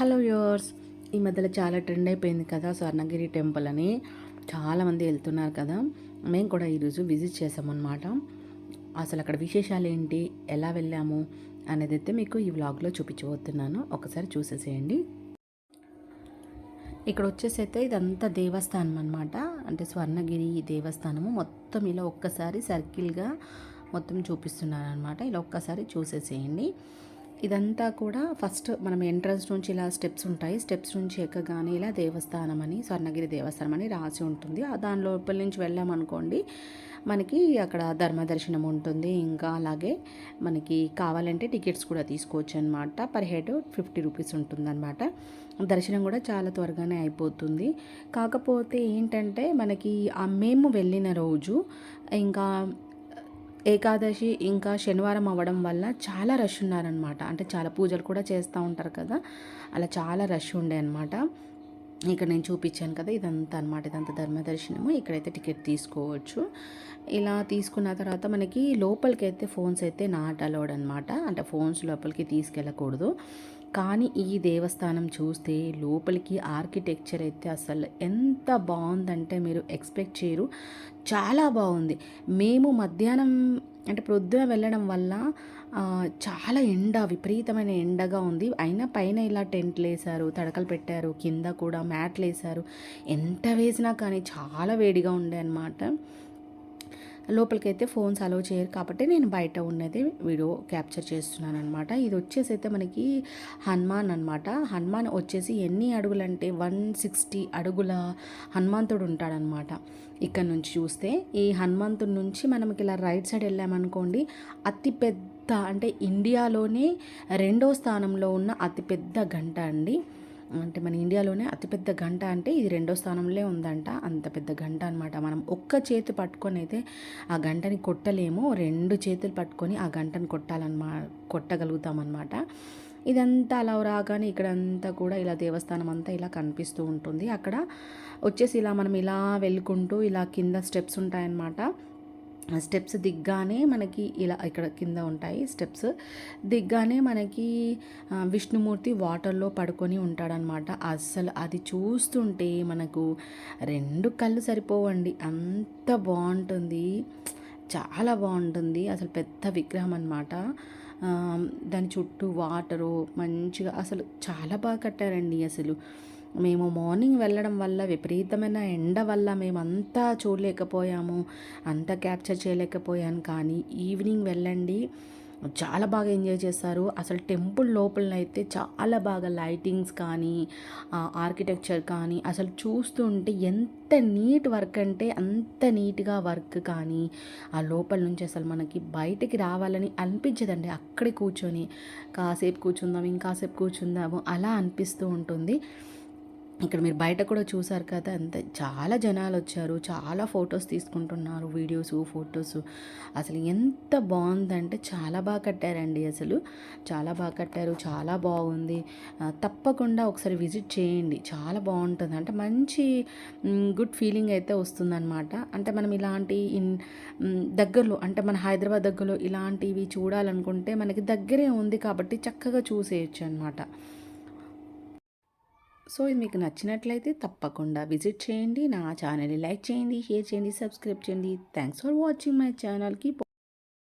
Hello yours ఈ మధ్యలో చాలా ట్రెండ్ అయిపోయింది కదా స్వర్ణగిరి టెంపుల్ అని. చాలామంది వెళ్తున్నారు కదా. మేము కూడా ఈరోజు విజిట్ చేసామన్నమాట. అసలు అక్కడ విశేషాలు ఏంటి ఎలా వెళ్ళాము అనేది అయితే మీకు ఈ వ్లాగ్లో చూపించబోతున్నాను. ఒకసారి చూసేసేయండి. ఇక్కడ వచ్చేసి అయితే ఇదంతా దేవస్థానం అనమాట అంటే స్వర్ణగిరి దేవస్థానము. మొత్తం ఇలా ఒక్కసారి సర్కిల్గా మొత్తం చూపిస్తున్నారు అనమాట ఇలా ఒక్కసారి చూసేసేయండి. ఇదంతా కూడా ఫస్ట్ మనం ఎంట్రన్స్ నుంచి ఇలా స్టెప్స్ ఉంటాయి. స్టెప్స్ నుంచి ఎక్కగానే ఇలా దేవస్థానం అని స్వర్ణగిరి దేవస్థానం అని రాసి ఉంటుంది. దాని లోపల నుంచి వెళ్ళామనుకోండి మనకి అక్కడ ధర్మ దర్శనం ఉంటుంది. ఇంకా అలాగే మనకి కావాలంటే టికెట్స్ కూడా తీసుకోవచ్చు అనమాట పర్ హెడ్ ఫిఫ్టీ రూపీస్ ఉంటుందన్నమాట. దర్శనం కూడా చాలా త్వరగానే అయిపోతుంది. కాకపోతే ఏంటంటే మనకి మేము వెళ్ళిన రోజు ఇంకా ఏకాదశి ఇంకా శనివారం అవ్వడం వల్ల చాలా రష్ ఉన్నారనమాట అంటే చాలా పూజలు కూడా చేస్తూ ఉంటారు కదా. అలా చాలా రష్ ఉండే అనమాట ఇక్కడ నేను చూపించాను కదా ఇదంతా అనమాట ఇదంతా ధర్మదర్శనము ఇక్కడైతే టికెట్ తీసుకోవచ్చు. ఇలా తీసుకున్న తర్వాత మనకి లోపలికి అయితే ఫోన్స్ అయితే నాట్ అలౌడ్ అనమాట అంటే ఫోన్స్ లోపలికి తీసుకెళ్ళకూడదు. కానీ ఈ దేవస్థానం చూస్తే లోపలికి ఆర్కిటెక్చర్ అయితే అసలు ఎంత బాగుందంటే మీరు ఎక్స్పెక్ట్ చేయరు. చాలా బాగుంది. మేము మధ్యాహ్నం అంటే ప్రొద్దున వెళ్ళడం వల్ల చాలా ఎండ విపరీతమైన ఎండగా ఉంది. అయినా పైన ఇలా టెంట్లు వేశారు తడకలు పెట్టారు కింద కూడా మ్యాట్లు వేశారు. ఎంత వేసినా కానీ చాలా వేడిగా ఉండే అనమాట లోపలికైతే ఫోన్స్ అలో చేయరు కాబట్టి నేను బయట ఉన్నది వీడియో క్యాప్చర్ చేస్తున్నాను అనమాట ఇది వచ్చేసి అయితే మనకి హనుమాన్ అనమాట హనుమాన్ వచ్చేసి ఎన్ని అడుగులు అంటే వన్ సిక్స్టీ అడుగుల హనుమంతుడు ఉంటాడనమాట ఇక్కడ నుంచి చూస్తే ఈ హనుమంతుడి నుంచి మనకి ఇలా రైట్ సైడ్ వెళ్ళామనుకోండి అతిపెద్ద అంటే ఇండియాలోనే రెండో స్థానంలో ఉన్న అతిపెద్ద గంట అండి. అంటే మన ఇండియాలోనే అతిపెద్ద గంట అంటే ఇది రెండో స్థానంలో ఉందంట. అంత పెద్ద గంట అనమాట మనం ఒక్క చేతి పట్టుకొని అయితే ఆ గంటని కొట్టలేము. రెండు చేతులు పట్టుకొని ఆ గంటను కొట్టాలన్నమా కొట్టగలుగుతామన్నమాట. ఇదంతా అలా రాగానే ఇక్కడంతా కూడా ఇలా దేవస్థానం అంతా ఇలా కనిపిస్తూ ఉంటుంది. అక్కడ వచ్చేసి ఇలా మనం ఇలా వెళ్ళుకుంటూ ఇలా కింద స్టెప్స్ ఉంటాయన్నమాట. స్టెప్స్ దిగ్గానే మనకి ఇలా ఇక్కడ కింద ఉంటాయి స్టెప్స్. దిగ్గానే మనకి విష్ణుమూర్తి వాటర్లో పడుకొని ఉంటాడనమాట. అస్సలు అది చూస్తుంటే మనకు రెండు కళ్ళు సరిపోవండి. అంత బాగుంటుంది. చాలా బాగుంటుంది. అసలు పెద్ద విగ్రహం అనమాట దాని చుట్టూ వాటరు మంచిగా అసలు చాలా బాగా కట్టారండి అసలు. మేము మార్నింగ్ వెళ్ళడం వల్ల విపరీతమైన ఎండ వల్ల మేమంతా చూడలేకపోయాము. అంతా క్యాప్చర్ చేయలేకపోయాను. కానీ ఈవినింగ్ వెళ్ళండి. చాలా బాగా ఎంజాయ్ చేస్తారు అసలు టెంపుల్ లోపలనైతే చాలా బాగా లైటింగ్స్ కానీ ఆర్కిటెక్చర్ కానీ అసలు చూస్తుంటే ఎంత నీట్ వర్క్ అంటే అంత నీట్గా వర్క్ కానీ ఆ లోపల నుంచి అసలు మనకి బయటికి రావాలని అనిపించదండి. అక్కడే కూర్చొని కాసేపు కూర్చుందాం ఇంకాసేపు కూర్చుందాము అలా అనిపిస్తూ ఉంటుంది. ఇక్కడ మీరు బయట కూడా చూసారు కదా అంత చాలా జనాలు వచ్చారు చాలా ఫొటోస్ తీసుకుంటున్నారు వీడియోస్ ఫొటోస్. అసలు ఎంత బాగుందంటే చాలా బాగా కట్టారండి అసలు. చాలా బాగా కట్టారు చాలా బాగుంది. తప్పకుండా ఒకసారి విజిట్ చేయండి చాలా బాగుంటుంది. అంటే మంచి గుడ్ ఫీలింగ్ అయితే వస్తుందన్నమాట. అంటే మనం ఇలాంటి ఇన్ దగ్గరలో అంటే మన హైదరాబాద్ దగ్గరలో ఇలాంటివి చూడాలనుకుంటే మనకి దగ్గరే ఉంది కాబట్టి చక్కగా చూసేయచ్చు అనమాట సో ఇది మీకు నచ్చినట్లయితే తప్పకుండా విజిట్ చేయండి. నా ఛానల్ని లైక్ చేయండి షేర్ చేయండి సబ్స్క్రైబ్ చేయండి. థ్యాంక్స్ ఫర్ వాచింగ్ మై ఛానల్కి